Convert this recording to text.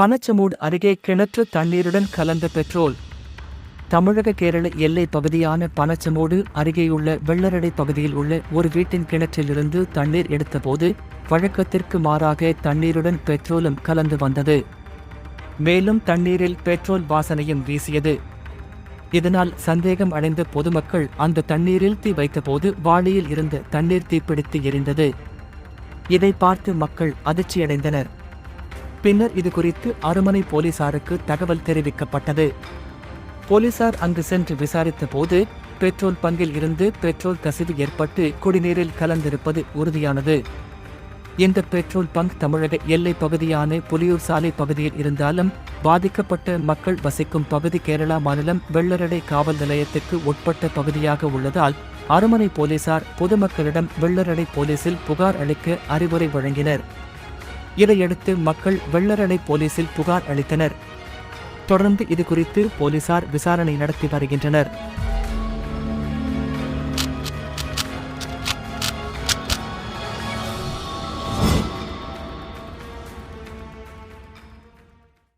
பனச்சமூடு அருகே கிணற்று தண்ணீருடன் கலந்த பெட்ரோல். தமிழக கேரள எல்லை பகுதியான பனச்சமூடு அருகேயுள்ள வெள்ளரடை பகுதியில் உள்ள ஒரு வீட்டின் கிணற்றிலிருந்து தண்ணீர் எடுத்தபோது வழக்கத்திற்கு மாறாக தண்ணீருடன் பெட்ரோலும் கலந்து வந்தது. மேலும் தண்ணீரில் பெட்ரோல் வாசனையும் வீசியது. இதனால் சந்தேகம் அடைந்த பொதுமக்கள் அந்த தண்ணீரில் தீ வைத்தபோது வாளியில் இருந்த தண்ணீர் தீப்பிடித்து எரிந்தது. இதை பார்த்து மக்கள் அதிர்ச்சியடைந்தனர். பின்னர் இது குறித்து அருமனை போலீசாருக்கு தகவல் தெரிவிக்கப்பட்டது. போலீசார் அங்கு சென்று விசாரித்த போது பெட்ரோல் பங்கில் இருந்து பெட்ரோல் கசிவு ஏற்பட்டு குடிநீரில் கலந்திருப்பது உறுதியானது. இந்த பெட்ரோல் பங்க் தமிழக எல்லை பகுதியான புலியூர் சாலை பகுதியில் இருந்தாலும் பாதிக்கப்பட்ட மக்கள் வசிக்கும் பகுதி கேரளா மாநிலம் வெள்ளரடை காவல் நிலையத்துக்கு உட்பட்ட பகுதியாக உள்ளதால் அருமனை போலீசார் பொதுமக்களிடம் வெள்ளரடை போலீசில் புகார் அளிக்க அறிவுரை வழங்கினர். இதையடுத்து மக்கள் வெள்ளரணை போலீசில் புகார் அளித்தனர். தொடர்ந்து இது குறித்து போலீசார் விசாரணை நடத்தி வருகின்றனர்.